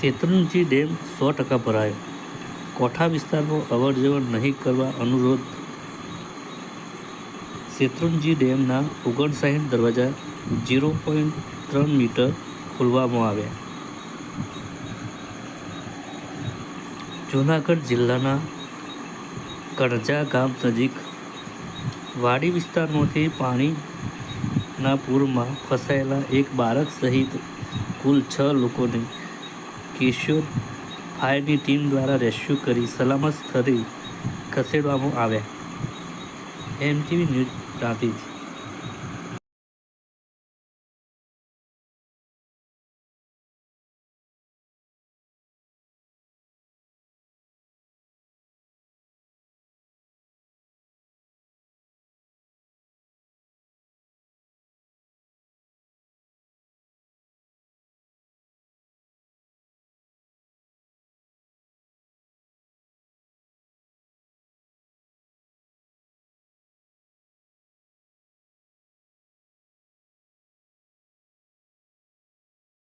Shetrunji dam સો ટકા ભરાયો. કોઠા વિસ્તારમાં અવર જવર નહીં કરવા અનુરોધ શેત્રુંજી ડેમના ઓગણસાઠ દરવાજા ઝીરો પોઈન્ટ ત્રણ મીટર ખોલવામાં આવ્યા. જૂનાગઢ જિલ્લાના કણજા ગામ નજીક વાડી વિસ્તારમાંથી પાણીના પૂરમાં ફસાયેલા એક બાળક સહિત કુલ છ લોકોને કેશોદ ફાયરની ટીમ દ્વારા રેસ્ક્યુ કરી સલામત સ્થળે ખસેડવામાં આવ્યા. MTV news રાંધીજ